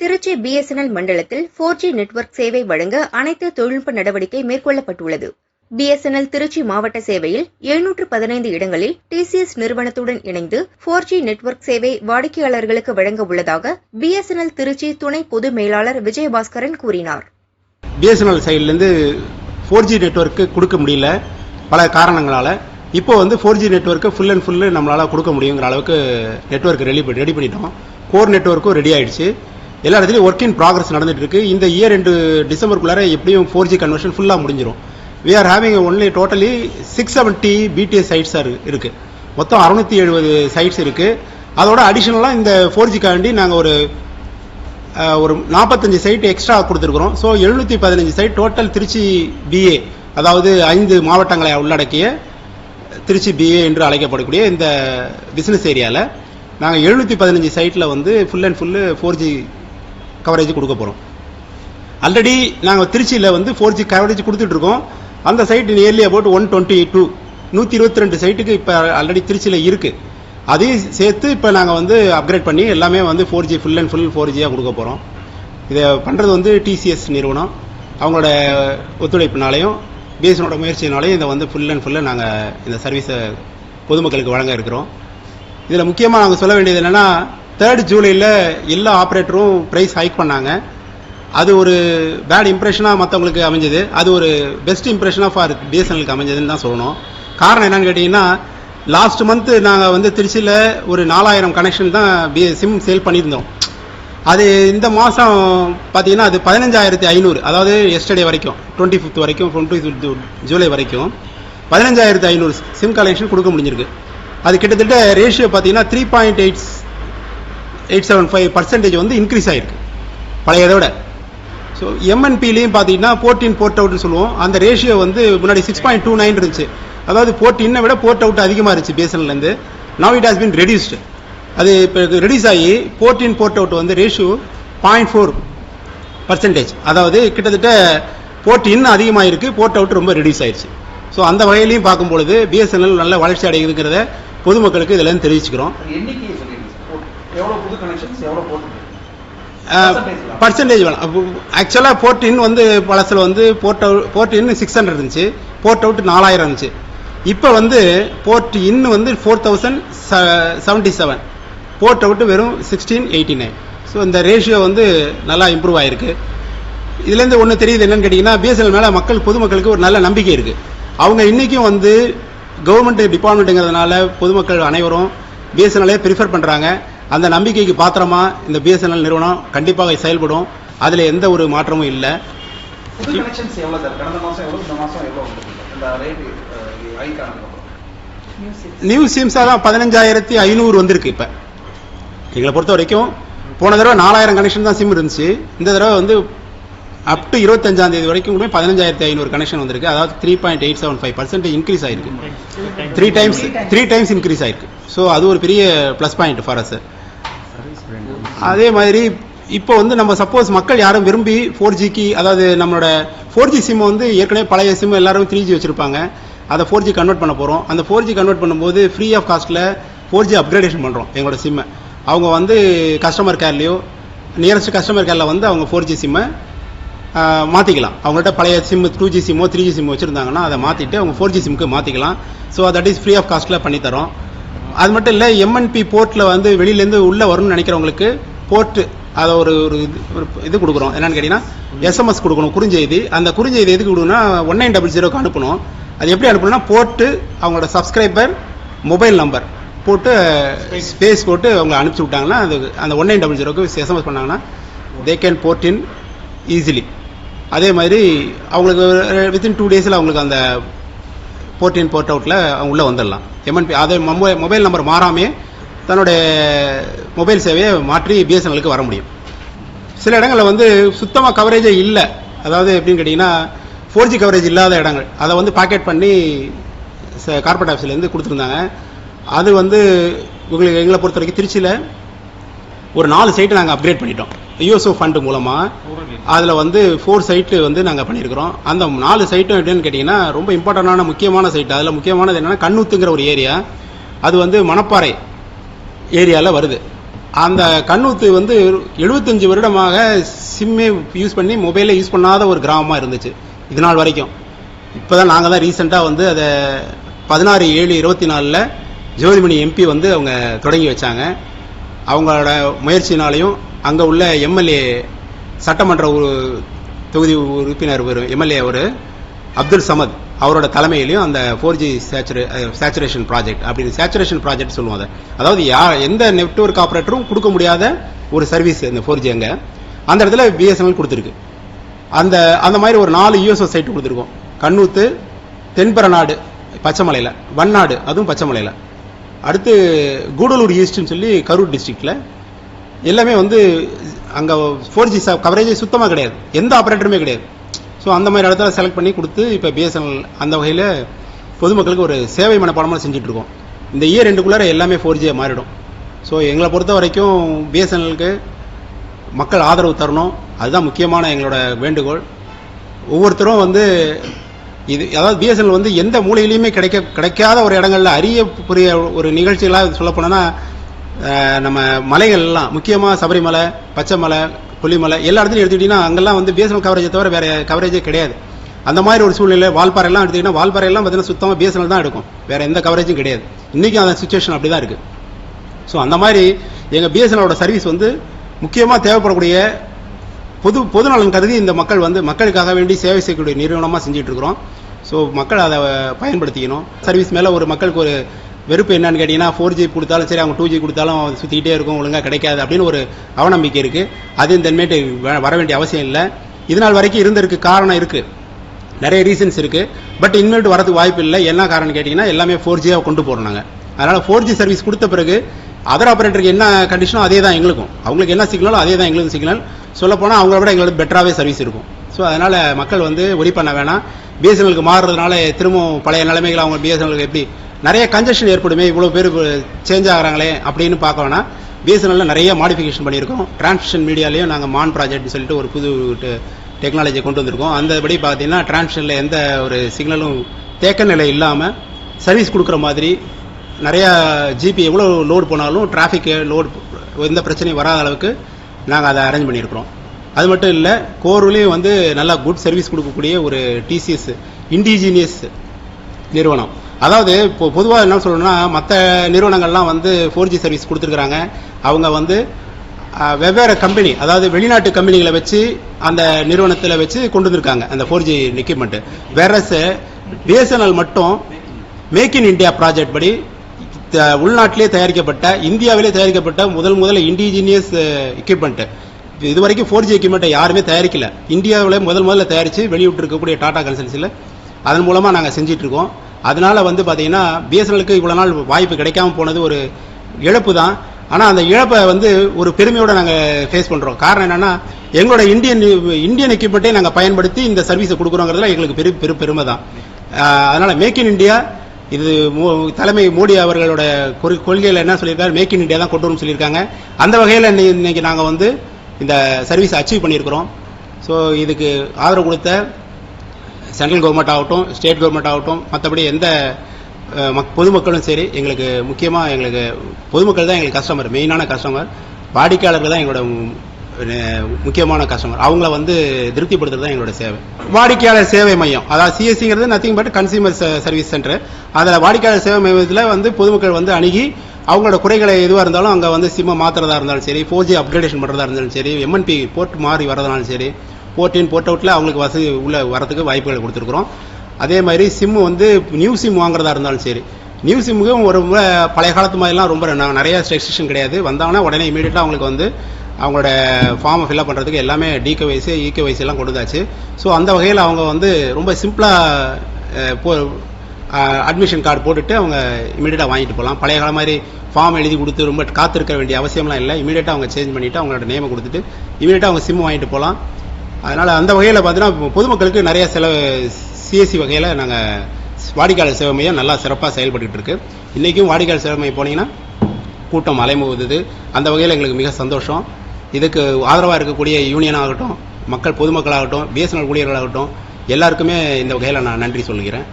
Trichy BSNL மண்டலத்தில் four G network சேவை வழங்க அனைத்து தொழில்நுட்ப நடவடிக்கை மேற்கொள்ளப்பட்டுள்ளது. பிஎஸ்என்எல் திருச்சி மாவட்ட சேவையில் எழுநூற்று பதினைந்து இடங்களில் டிசிஎஸ் நிறுவனத்துடன் இணைந்து ஃபோர் ஜி நெட்வொர்க் சேவை வாடிக்கையாளர்களுக்கு வழங்க உள்ளதாக பிஎஸ்என்எல் திருச்சி துணை பொது மேலாளர் விஜயபாஸ்கரன் கூறினார். பிஎஸ்என்எல் சைட்லேருந்து ஃபோர் ஜி நெட்ஒர்க்கு கொடுக்க முடியல பல காரணங்களால். இப்போ வந்து four G network full and full நம்மளால் கொடுக்க முடியுங்கிற அளவுக்கு நெட்ஒர்க் ரெடி ரெடி பண்ணிட்டோம். கோர் நெட்ஒர்க்கும் ரெடி ஆயிடுச்சு. எல்லா இடத்துலையும் ஒர்க் இன் ப்ராக்ரஸ் நடந்துட்டு இருக்கு. இந்த இயர் ரெண்டு டிசம்பருக்குள்ளார எப்படியும் ஃபோர் ஜி கன்வர்ஷன் ஃபுல்லாக முடிஞ்சிடும் we are having only totally six seventy BTS sites இருக்கு. மொத்தம் அறுநூத்தி எழுபது சைட்ஸ் இருக்கு. அதோட அடிஷனலாக இந்த ஃபோர் ஜிக்காண்டி நாங்கள் ஒரு ஒரு நாற்பத்தஞ்சு சைட் எக்ஸ்ட்ரா கொடுத்துருக்குறோம். ஸோ எழுநூற்றி பதினஞ்சு சைட் டோட்டல் திருச்சி பிஏ அதாவது ஐந்து மாவட்டங்களை உள்ளடக்கிய திருச்சி பிஏ என்று அழைக்கப்படக்கூடிய இந்த பிஸ்னஸ் ஏரியாவில் நாங்கள் எழுநூற்றி பதினஞ்சு சைட்டில் வந்து full and full four G coverage கொடுக்க போகிறோம் ஆல்ரெடி நாங்கள் திருச்சியில் வந்து ஃபோர் ஜி கவரேஜ் கொடுத்துட்ருக்கோம் அந்த site nearly about one twenty two நூற்றி இருபத்தி ரெண்டு சைட்டுக்கு இப்போ ஆல்ரெடி திருச்சியில் இருக்குது அதையும் சேர்த்து இப்போ நாங்கள் வந்து அப்கிரேட் பண்ணி எல்லாமே வந்து four G full and full four ஜியாக கொடுக்க போகிறோம் இதை பண்ணுறது வந்து டிசிஎஸ் நிறுவனம். அவங்களோட ஒத்துழைப்புனாலையும் பிஎஸ்எனோட முயற்சினாலையும் இதை வந்து ஃபுல் அண்ட் ஃபுல்லாக நாங்கள் இந்த சர்வீஸை பொதுமக்களுக்கு வழங்க இருக்கிறோம். இதில் முக்கியமாக நாங்கள் சொல்ல வேண்டியது என்னென்னா தேர்ட் ஜூலையில் எல்லா ஆப்ரேட்டரும் ப்ரைஸ் ஹைக் பண்ணாங்க. அது ஒரு பேட் இம்ப்ரெஷனாக மற்றவங்களுக்கு அமைஞ்சது. அது ஒரு பெஸ்ட் இம்ப்ரெஷனாக ஃபார் பிஎஸ்என்எலுக்கு அமைஞ்சதுன்னு தான் சொல்லணும். காரணம் என்னன்னு கேட்டிங்கன்னா லாஸ்ட் மந்த்து நாங்கள் வந்து திருச்சியில் ஒரு நாலாயிரம் கனெக்ஷன் தான் பி சிம் சேல் பண்ணியிருந்தோம். அது இந்த மாதம் பார்த்தீங்கன்னா அது பதினஞ்சாயிரத்தி ஐநூறு. அதாவது எஸ்டர்டே வரைக்கும் டுவெண்ட்டி ஃபிஃப்த் வரைக்கும் டுவெண்ட்டி ஜூலை வரைக்கும் பதினஞ்சாயிரத்தி ஐநூறு சிம் கலெக்ஷன் கொடுக்க முடிஞ்சிருக்கு. அது கிட்டத்தட்ட ரேஷியோ பார்த்தீங்கன்னா three point eight eight seven five percentage வந்து இன்க்ரீஸ் ஆகிருக்கு பழையதை விட. ஸோ எம்என்பிலையும் பார்த்தீங்கன்னா போர்ட்டின் போர்ட் அவுட்னு சொல்லுவோம். அந்த ரேஷியோ வந்து முன்னாடி சிக்ஸ் பாயிண்ட் டூ நைன் இருந்துச்சு. அதாவது போர்ட் இன்னை விட போர்ட் அவுட் அதிகமாக இருந்துச்சு பிஎஸ்என்எல்லேருந்து now it has been reduced அது இப்போ ரெடியூஸ் ஆகி போர்ட்டின் போர்ட் அவுட் வந்து ரேஷியோ பாயிண்ட் ஃபோர் பர்சன்டேஜ் அதாவது கிட்டத்தட்ட போர்ட் இன்னும் அதிகமாக இருக்குது போர்ட் அவுட் ரொம்ப ரெடியூஸ் ஆயிடுச்சு. ஸோ அந்த வகையிலையும் பார்க்கும்பொழுது பிஎஸ்என்எல் நல்ல வளர்ச்சி அடையுதுங்கிறத பொதுமக்களுக்கு இதுல தெரிவிச்சுக்கிறோம். எவ்வளவு புது கனெக்ஷன்ஸ் பர்சன்டேஜ் வேணும். ஆக்சுவலாக போர்ட் இன் வந்து பழசில் வந்து port out port in six hundred இருந்துச்சு. போர்ட் அவுட் நாலாயிரம் இருந்துச்சு. இப்போ வந்து போர்ட் இன் வந்து four thousand seventy seven port out வெறும் சிக்ஸ்டீன் எயிட்டி நைன் ஸோ இந்த ரேஷியோ வந்து நல்லா இம்ப்ரூவ் ஆயிருக்கு. இதுலேருந்து ஒன்று தெரியுது என்னன்னு கேட்டிங்கன்னா பிஎஸ்என்எல் மேலே மக்கள் பொதுமக்களுக்கு ஒரு நல்ல நம்பிக்கை இருக்கு. அவங்க இன்னைக்கும் வந்து கவர்மெண்ட் டிபார்ட்மெண்ட்டுங்கிறதுனால பொதுமக்கள் அனைவரும் பிஎஸ்என்எல்லே ப்ரிஃபர் பண்ணுறாங்க அந்த நம்பிக்கைக்கு பாத்திரமா இந்த பிஎஸ்என்எல் நிறுவனம் கண்டிப்பாக செயல்படும். அதில் எந்த ஒரு மாற்றமும் இல்லை. நியூ சிம்ஸாக தான் பதினஞ்சாயிரத்தி ஐநூறு வந்திருக்கு இப்போ. எங்களை பொறுத்த வரைக்கும் போன தடவை நாலாயிரம் கனெக்ஷன் தான் சிம் இருந்துச்சு. இந்த தடவை வந்து அப் டு இருபத்தஞ்சாம் தேதி வரைக்கும் கூட பதினஞ்சாயிரத்தி ஐநூறு கனெக்ஷன் வந்திருக்கு. அதாவது three point eight seven five percent increase ஆயிருக்கு. Three times three times increase ஆயிருக்கு. ஸோ அது ஒரு பெரிய ப்ளஸ் பாயிண்ட் ஃபார் அஸ் அதே மாதிரி இப்போ வந்து நம்ம சப்போஸ் மக்கள் யாரும் விரும்பி ஃபோர் ஜிக்கு அதாவது நம்மளோட ஃபோர் ஜி சிம் வந்து ஏற்கனவே பழைய சிம் எல்லாரும் த்ரீ ஜி வச்சுருப்பாங்க. அதை ஃபோர் ஜி கன்வெர்ட் பண்ண போகிறோம் அந்த ஃபோர் ஜி கன்வெர்ட் பண்ணும்போது ஃப்ரீ ஆஃப் காஸ்ட்டில் ஃபோர் ஜி அப்கிரேடேஷன் பண்ணுறோம் எங்களோட சிம்மை அவங்க வந்து கஸ்டமர் கேர்லேயோ நியரஸ்ட் கஸ்டமர் கேரில் வந்து அவங்க ஃபோர் ஜி சிம்மை மாற்றிக்கலாம் அவங்கள்ட்ட பழைய சிம் டூ ஜி சிம்மோ த்ரீ ஜி சிம் வச்சுருந்தாங்கன்னா அதை மாற்றிட்டு அவங்க ஃபோர் ஜி சிம்க்கு மாற்றிக்கலாம் so that is free of காஸ்ட்டில் பண்ணித்தரோம். அது மட்டும் இல்லை எம்என்பி போர்ட்டில் வந்து வெளியிலேருந்து உள்ளே வரணும்னு நினைக்கிறவங்களுக்கு போர்ட்டு அதை ஒரு ஒரு இது ஒரு இது கொடுக்குறோம். என்னன்னு கேட்டிங்கன்னா எஸ்எம்எஸ் கொடுக்கணும் குறுஞ்செய்தி. அந்த குறுஞ்செய்தி எதுக்கு கொடுக்கணும்னா ஒன் நைன் டபுள் ஜீரோக்கு அனுப்பணும். அது எப்படி அனுப்பணும்னா போட்டு அவங்களோட சப்ஸ்கிரைபர் மொபைல் நம்பர் போட்டு ஸ்பேஸ் போட்டு அவங்க அனுப்பிச்சி விட்டாங்கன்னா அது அந்த ஒன் நைன் டபுள் ஜீரோக்கு எஸ்எம்எஸ் பண்ணாங்கன்னா they can port in easily அதே மாதிரி அவங்களுக்கு வித்தின் டூ டேஸில் அவங்களுக்கு அந்த போர்ட் இன் போர்ட் அவுட்டில் உள்ளே வந்துடலாம். எம்என்பி அதே மொபைல் மொபைல் நம்பர் மாறாமே தன்னுடைய மொபைல் சேவையை மாற்றி பிஎஸ்என்எலுக்கு வர முடியும். சில இடங்களில் வந்து சுத்தமாக கவரேஜே இல்லை. அதாவது எப்படின்னு கேட்டிங்கன்னா ஃபோர் ஜி கவரேஜ் இல்லாத இடங்கள். அதை வந்து பாக்கெட் பண்ணி கார்பரேட் ஆஃபீஸ்லேருந்து கொடுத்துருந்தாங்க. அது வந்து உங்களுக்கு எங்களை பொறுத்த வரைக்கும் திருச்சியில் ஒரு நாலு சைட்டை நாங்கள் அப்கிரேட் பண்ணிட்டோம். யூஎஸ்ஓ ஃபண்டு மூலமாக அதில் வந்து ஃபோர் சைட்டு வந்து நாங்கள் பண்ணியிருக்கிறோம் அந்த நாலு சைட்டும் எப்படின்னு கேட்டிங்கன்னா ரொம்ப இம்பார்ட்டண்டான முக்கியமான சைட் அதில் முக்கியமானது என்னென்னா கண்ணூத்துங்கிற ஒரு ஏரியா அது வந்து மணப்பாறை ஏரியாவில் வருது. அந்த கண்ணூத்து வந்து 75 வருடமாக சிம்மே யூஸ் பண்ணி மொபைலே யூஸ் பண்ணாத ஒரு கிராமமாக இருந்துச்சு. இது நாள் வரைக்கும். இப்போ தான் நாங்கள் தான் ரீசெண்டாக வந்து அதை பதினாறு ஏழு இருபத்தி நாலில் ஜோதிமணி எம்பி வந்து அவங்க தொடங்கி வச்சாங்க. அவங்களோட முயற்சினாலையும் அங்கே உள்ள எம்எல்ஏ சட்டமன்ற ஒரு தொகுதி உறுப்பினர் ஒரு எம்எல்ஏ ஒரு அப்துல் சமத் அவரோட தலைமையிலையும் அந்த ஃபோர் ஜி சேச்சுரேஷன் ப்ராஜெக்ட் அப்படின்னு சேச்சுரேஷன் ப்ராஜெக்ட் சொல்லுவோம் அதை அதாவது யார் எந்த நெட்ஒர்க் ஆப்ரேட்டரும் கொடுக்க முடியாத ஒரு சர்வீஸ் இந்த ஃபோர் ஜி அங்கே. அந்த இடத்துல பிஎஸ்என்எல் கொடுத்துருக்கு. அந்த அந்த மாதிரி ஒரு நாலு யூஎஸ்ஓ சைட் கொடுத்துருக்கோம். கண்ணூத்து தென்பரநாடு பச்சைமலையில் வண்ணாடு அதுவும் பச்சைமலையில். அடுத்து கூடலூர் ஈஸ்ட்னு சொல்லி கரூர் டிஸ்ட்ரிக்டில் எல்லாமே வந்து அங்கே ஃபோர் ஜி கவரேஜ் சுத்தமாக கிடையாது. எந்த ஆப்ரேட்டருமே கிடையாது. ஸோ அந்த மாதிரி இடத்துல செலக்ட் பண்ணி கொடுத்து இப்போ பிஎஸ்என்எல் அந்த வகையில் பொதுமக்களுக்கு ஒரு சேவை மனப்பாடமாக செஞ்சுட்டு இந்த இயர் ரெண்டுக்குள்ளார எல்லாமே ஃபோர் ஜியாக மாறிடும். ஸோ எங்களை பொறுத்த வரைக்கும் பிஎஸ்என்எலுக்கு மக்கள் ஆதரவு தரணும். அதுதான் முக்கியமான எங்களோட வேண்டுகோள். ஒவ்வொருத்தரும் வந்து இது அதாவது பிஎஸ்என்எல் வந்து எந்த மூலையிலையுமே கிடைக்க கிடைக்காத ஒரு இடங்களில் அரிய புரிய ஒரு நிகழ்ச்சிகளாக சொல்ல நம்ம மலைகள் எல்லாம் முக்கியமாக சபரிமலை பச்சைமலை கொல்லிமலை எல்லா இடத்துலையும் எடுத்துக்கிட்டிங்கன்னா அங்கெல்லாம் வந்து பிஎஸ்என்எல் கவரேஜை தவிர வேற கவரேஜே கிடையாது. அந்த மாதிரி ஒரு சூழ்நிலை வால்பாறை எடுத்துக்கிட்டிங்கன்னா எடுத்துக்கிட்டீங்கன்னா பார்த்தீங்கன்னா சுத்தமாக பிஎஸ்என்எல் தான் எடுக்கும். வேறு எந்த கவரேஜும் கிடையாது. இன்னைக்கும் அந்த சுச்சுவேஷன் அப்படி தான் இருக்குது ஸோ அந்த மாதிரி எங்கள் பிஎஸ்என்எலோட சர்வீஸ் வந்து முக்கியமாக தேவைப்படக்கூடிய பொது பொதுநலன் கருதி இந்த மக்கள் வந்து மக்களுக்காக வேண்டி சேவை செய்யக்கூடிய நிறுவனமாக செஞ்சுட்டு இருக்கிறோம். ஸோ மக்கள் அதை பயன்படுத்திக்கணும். சர்வீஸ் மேலே ஒரு மக்களுக்கு ஒரு வெறுப்பு என்னன்னு கேட்டிங்கன்னா ஃபோர் ஜி கொடுத்தாலும் சரி அவங்க டூ ஜி கொடுத்தாலும் சுற்றிக்கிட்டே இருக்கும் ஒழுங்காக கிடைக்காது அப்படின்னு ஒரு அவநம்பிக்கை இருக்குது அது இந்த இனிமேட்டு வர வேண்டிய அவசியம் இல்லை. இது நாள் வரைக்கும் இருந்திருக்கு காரணம் இருக்குது நிறைய ரீசன்ஸ் இருக்குது பட் இனிமேட்டு வரதுக்கு வாய்ப்பு இல்லை. என்ன காரணம் கேட்டிங்கன்னா எல்லாமே ஃபோர் ஜியாக கொண்டு போகிறோம் நாங்கள் அதனால் ஃபோர் ஜி சர்வீஸ் கொடுத்த பிறகு அதர் ஆப்ரேட்டருக்கு என்ன கண்டிஷனோ அதே தான் எங்களுக்கும். அவங்களுக்கு என்ன சிக்னலோ அதே தான் எங்களுக்கும் சிக்னல் சொல்லப்போனால் அவங்கள விட எங்களுக்கு பெட்டராகவே சர்வீஸ் இருக்கும். ஸோ அதனால் மக்கள் வந்து ஒரி பண்ண வேணாம். பிஎஸ்என்எலுக்கு மாறுறதுனால திரும்பவும் பழைய நிலைமைகள் அவங்க பிஎஸ்என்எலுக்கு எப்படி நிறைய கன்ஜெஷன் ஏற்படுமே இவ்வளோ பேர் சேஞ்ச் ஆகுறாங்களே அப்படின்னு பார்க்க வேணா பிஎஸ்என்எல்ல நிறைய மாடிஃபிகேஷன் பண்ணியிருக்கோம். டிரான்ஸ்மிஷன் மீடியாலையும் நாங்கள் மான் ப்ராஜெக்ட்னு சொல்லிட்டு ஒரு புது டெக்னாலஜி கொண்டு வந்திருக்கோம். அந்தபடி பார்த்தீங்கன்னா டிரான்ஸ்மிஷனில் எந்த ஒரு சிக்னலும் தேக்க நிலை இல்லாமல் சர்வீஸ் கொடுக்குற மாதிரி நிறையா ஜிபி எவ்வளோ லோடு போனாலும் டிராஃபிக் லோடு எந்த பிரச்சனையும் வராத அளவுக்கு நாங்கள் அதை அரேஞ்ச் பண்ணியிருக்கிறோம். அது மட்டும் இல்லை கோர்லேயும் வந்து நல்லா குட் சர்வீஸ் கொடுக்கக்கூடிய ஒரு டிசிஎஸ் இண்டிஜினியஸ் நிறுவனம். அதாவது இப்போ பொதுவாக என்ன சொல்லணும்னா மற்ற நிறுவனங்கள்லாம் வந்து ஃபோர் ஜி சர்வீஸ் கொடுத்துருக்குறாங்க. அவங்க வந்து வெவ்வேறு கம்பெனி அதாவது வெளிநாட்டு கம்பெனிகளை வச்சு அந்த நிறுவனத்தில் வச்சு கொண்டு வந்திருக்காங்க அந்த ஃபோர் ஜி எக்யூப்மெண்ட் வேறஸ் பிஎஸ்என்எல் மட்டும் மேக் இன் இந்தியா ப்ராஜெக்ட் படி த- உள்நாட்டிலே தயாரிக்கப்பட்ட இந்தியாவிலே தயாரிக்கப்பட்ட முதல் முதல்ல இண்டிஜினியஸ் எக்யூப்மெண்ட்டு இது வரைக்கும் ஃபோர் ஜி எக்யூப்மெண்ட்டை யாருமே தயாரிக்கல. இந்தியாவில் முதல் முதல்ல தயாரித்து வெளியிட்டு இருக்கக்கூடிய டாடா கன்சல்சியில் அதன் மூலமாக நாங்கள் செஞ்சிட்ருக்கோம் இருக்கோம் அதனால் வந்து பார்த்தீங்கன்னா பிஎஸ்என்எலுக்கு இவ்வளோ நாள் வாய்ப்பு கிடைக்காம போனது ஒரு இழப்பு தான் ஆனால் அந்த இழப்பை வந்து ஒரு பெருமையோட நாங்கள் ஃபேஸ் பண்ணுறோம் காரணம் என்னென்னா எங்களோட இந்தியன் இந்தியன் எக்யூப்மெண்ட்டை நாங்கள் பயன்படுத்தி இந்த சர்வீஸை கொடுக்குறோங்கிறதுல எங்களுக்கு பெரு பெரு பெருமை தான் அதனால் மேக் இன் இந்தியா இது மோ- தலைமை மோடி அவர்களோட கொள்- கொள்கையில் என்ன சொல்லியிருக்காரு? மேக் இன் இந்தியா தான் கொண்டு வரணும்னு சொல்லியிருக்காங்க. அந்த வகையில் இன்னைக்கு நாங்கள் வந்து இந்த சர்வீஸ் அச்சீவ் பண்ணியிருக்கிறோம். ஸோ இதுக்கு ஆதரவு கொடுத்த சென்ட்ரல் கவர்மெண்ட் ஆகட்டும் ஸ்டேட் கவர்மெண்ட் ஆகட்டும் மற்றபடி எந்த மக்- பொதுமக்களும் சரி எங்களுக்கு முக்கியமாக எங்களுக்கு பொதுமக்கள் தான் எங்களுக்கு கஸ்டமர் மெயினான கஸ்டமர் வாடிக்கையாளர்கள் தான் எங்களோட முக்கியமான கஸ்டமர் அவங்கள வந்து திருப்திப்படுத்துறது தான் எங்களோட சேவை. வாடிக்கையாளர் சேவை மையம். அதாவது சிஎஸ்சிங்கிறது nothing but consumer service centre அதில் வாடிக்கையாளர் சேவை மையத்தில் வந்து பொதுமக்கள் வந்து அணுகி அவங்களோட குறைகளை எதுவாக இருந்தாலும் அங்கே வந்து சிம்மை மாற்றுறதா இருந்தாலும் சரி ஃபோர் ஜி அப்கிரேடேஷன் பண்ணுறதா இருந்தாலும் சரி எம்என்பி போர்ட் மாறி வரதுனாலும் சரி போர்ட் இன் போர்ட் அவுட்டில் அவங்களுக்கு வசதி உள்ள வரதுக்கு வாய்ப்புகள் கொடுத்துருக்குறோம். அதே மாதிரி சிம்மு வந்து நியூ சிம் வாங்குறதா இருந்தாலும் சரி நியூ சிம்முக்கும் ஒரு முறை பழைய காலத்து மாதிரிலாம் ரொம்ப நான் நிறைய ரெஸ்ட்ரிக்ஷன் கிடையாது. வந்தாங்கன்னா உடனே இமீடியட்டாக அவங்களுக்கு வந்து அவங்களோட ஃபார்மை ஃபில்அப் பண்ணுறதுக்கு எல்லாமே டிகே வயசு ஈகே எல்லாம் கொடுத்தாச்சு. ஸோ அந்த வகையில் அவங்க வந்து ரொம்ப சிம்பிளாக போ அட்மிஷன் கார்டு போட்டுட்டு அவங்க இமீடியட்டாக வாங்கிட்டு போகலாம். பழைய காலம் மாதிரி ஃபார்ம் எழுதி கொடுத்து ரொம்ப காத்திருக்க வேண்டிய அவசியம்லாம் இல்லை. இமீடியட்டாக அவங்க சேஞ்ச் பண்ணிவிட்டு அவங்களோட நேமை கொடுத்துட்டு இமீடியட்டாக அவங்க சிம் வாங்கிட்டு போகலாம். அதனால் அந்த வகையில் பார்த்தீங்கன்னா பொதுமக்களுக்கு நிறைய செலவு சிஎஸ்சி வகையில் நாங்கள் வாடிக்கையாளர் சேவை மையம் நல்லா சிறப்பாக செயல்பட்டுட்டு இருக்கு. இன்றைக்கும் வாடிக்கையாளர் சேவை மையம் போனீங்கன்னா கூட்டம் அலைமுகுது அந்த வகையில் எங்களுக்கு மிக சந்தோஷம். இதுக்கு ஆதரவாக இருக்கக்கூடிய யூனியன் ஆகட்டும் மக்கள் பொதுமக்களாகட்டும் பிஎஸ்என்எல் ஊழியர்களாகட்டும் எல்லாருக்குமே இந்த வகையில் நான் நன்றி சொல்கிறேன்